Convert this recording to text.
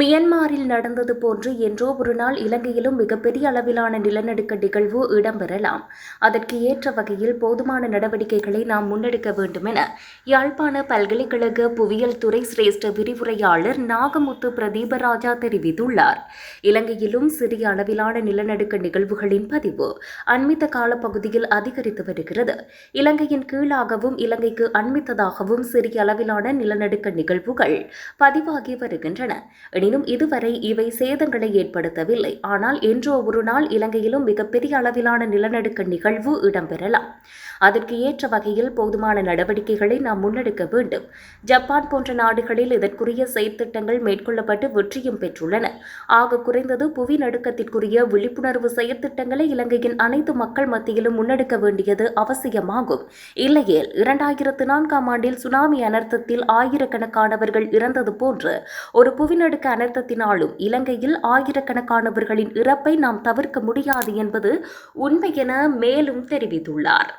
மியன்மாரில் நடந்தது போன்று என்றோ ஒரு நாள் இலங்கையிலும் மிகப்பெரிய அளவிலான நிலநடுக்க நிகழ்வு இடம்பெறலாம். அதற்கு ஏற்ற வகையில் போதுமான நடவடிக்கைகளை நாம் முன்னெடுக்க வேண்டும் என யாழ்ப்பாண பல்கலைக்கழக புவியியல் துறை சிரேஷ்ட விரிவுரையாளர் நாகமுத்து பிரதீபராஜா தெரிவித்துள்ளார். இலங்கையிலும் சிறிய அளவிலான நிலநடுக்க நிகழ்வுகளின் பதிவு அண்மித்த காலப்பகுதியில் அதிகரித்து வருகிறது. இலங்கையின் கீழாகவும் இலங்கைக்கு அண்மித்ததாகவும் சிறிய அளவிலான நிலநடுக்க நிகழ்வுகள் பதிவாகி வருகின்றன. எனினும் இதுவரை இவை சேதங்களை ஏற்படுத்தவில்லை. ஆனால் என்றோ ஒரு நாள் இலங்கையிலும் மிகப்பெரிய அளவிலான நிலநடுக்க நிகழ்வு இடம்பெறலாம். அதற்கு ஏற்ற வகையில் போதுமான நடவடிக்கைகளை நாம் முன்னெடுக்க வேண்டும். ஜப்பான் போன்ற நாடுகளில் இதற்குரிய செயற்திட்டங்கள் மேற்கொள்ளப்பட்டு வெற்றியும் பெற்றுள்ளன. ஆக குறைந்தது புவி நடுக்கத்திற்குரிய விழிப்புணர்வு செயற்திட்டங்களை இலங்கையின் அனைத்து மக்கள் மத்தியிலும் முன்னெடுக்க வேண்டியது அவசியமாகும். இல்லையேல் இரண்டாயிரத்து நான்காம் ஆண்டில் சுனாமி அனர்த்தத்தில் ஆயிரக்கணக்கானவர்கள் இறந்தது போன்று ஒரு புவிநடுக்க அனர்த்தத்தினாலும் இலங்கையில் ஆயிரக்கணக்கானவர்களின் இறப்பை நாம் தவிர்க்க முடியாது என்பது உண்மை என மேலும் தெரிவித்துள்ளார்.